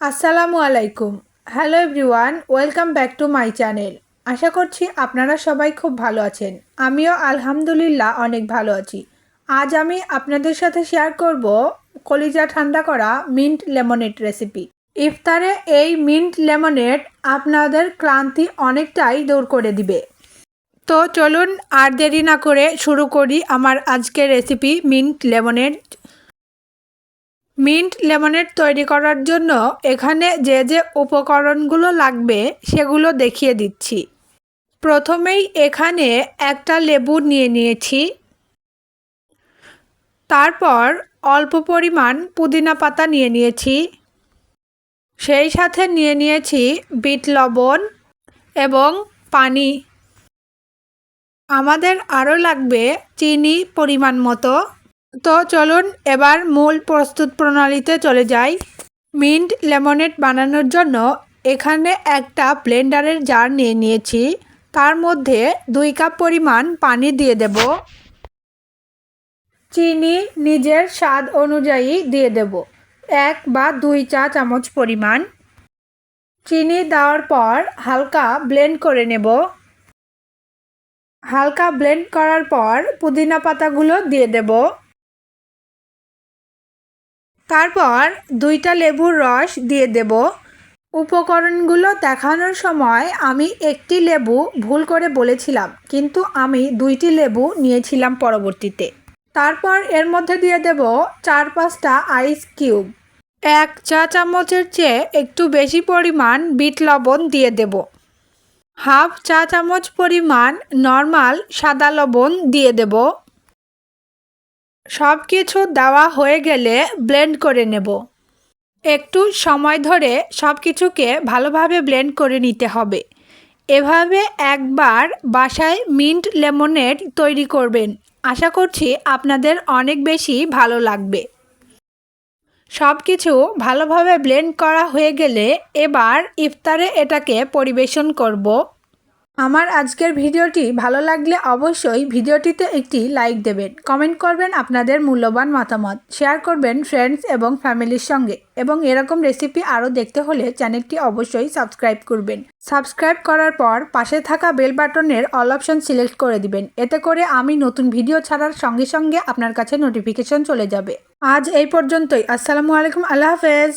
আসসালামু আলাইকুম। Hello everyone welcome back to my channel আশা করছি আপনারা সবাই খুব ভালো আছেন। আমিও আলহামদুলিল্লাহ অনেক ভালো আছি। আজ আমি আপনাদের সাথে শেয়ার করব কলিজা ঠান্ডা করা মিন্ট লেমনেড রেসিপি ইফতারে এই মিন্ট লেমনেড আপনাদের ক্লান্তি অনেকটাই দূর করে দিবে। তো চলুন আর দেরি না করে শুরু করি আমার আজকের recipe mint lemonade mint lemonade তৈরি করার জন্য এখানে যে যে উপকরণগুলো লাগবে সেগুলো দেখিয়ে দিচ্ছি। প্রথমেই এখানে একটা লেবু নিয়ে নিয়েছি। তারপর অল্প পরিমাণ পুদিনা পাতা নিয়ে নিয়েছি। সেই সাথে নিয়ে নিয়েছি বিট লবণ এবং পানি। আমাদের আরও লাগবে চিনি পরিমাণ মতো। তো চলুন এবার মূল প্রস্তুত প্রণালীতে চলে যাই। মিন্ট লেমনেড বানানোর জন্য এখানে একটা ব্লেন্ডারের জার নিয়ে নিয়েছি। তার মধ্যে দুই কাপ পরিমাণ পানি দিয়ে দেব। চিনি নিজের স্বাদ অনুযায়ী দিয়ে দেব। এক বা দুই চা চামচ পরিমাণ। চিনি দেওয়ার পর হালকা ব্লেন্ড করে নেব। হালকা ব্লেন্ড করার পর পুদিনা পাতাগুলো দিয়ে দেব। তারপর দুইটা লেবুর রস দিয়ে দেব। উপকরণগুলো দেখানোর সময় আমি একটি লেবু ভুল করে বলেছিলাম, কিন্তু আমি দুইটি লেবু নিয়েছিলাম পরবর্তীতে। তারপর এর মধ্যে দিয়ে দেব চার পাঁচটা আইস কিউব। এক চা চামচের চেয়ে একটু বেশি পরিমাণ বিট লবণ দিয়ে দেব। হাফ চা চামচ পরিমাণ নর্মাল সাদা লবণ দিয়ে দেব। সব কিছু দেওয়া হয়ে গেলে ব্লেন্ড করে নেব। একটু সময় ধরে সব কিছুকে ভালোভাবে ব্লেন্ড করে নিতে হবে। এভাবে একবার বাসায় মিন্ট লেমনেড তৈরি করবেন। আশা করছি আপনাদের অনেক বেশি ভালো লাগবে। সব কিছু ভালোভাবে ব্লেন্ড করা হয়ে গেলে এবার ইফতারে এটাকে পরিবেশন করব। আমার আজকের ভিডিওটি ভালো লাগলে অবশ্যই ভিডিওটিতে একটি লাইক দেবেন। কমেন্ট করবেন আপনাদের মূল্যবান মতামত। শেয়ার করবেন ফ্রেন্ডস এবং ফ্যামিলির সঙ্গে। এবং এরকম রেসিপি আরও দেখতে হলে চ্যানেলটি অবশ্যই সাবস্ক্রাইব করবেন। সাবস্ক্রাইব করার পর পাশে থাকা বেল বাটনের অল অপশন সিলেক্ট করে দিবেন। এতে করে আমি নতুন ভিডিও ছাড়ার সঙ্গে সঙ্গে আপনার কাছে নোটিফিকেশন চলে যাবে। আজ এই পর্যন্তই। আসসালামু আলাইকুম। আল্লাহ হাফেজ।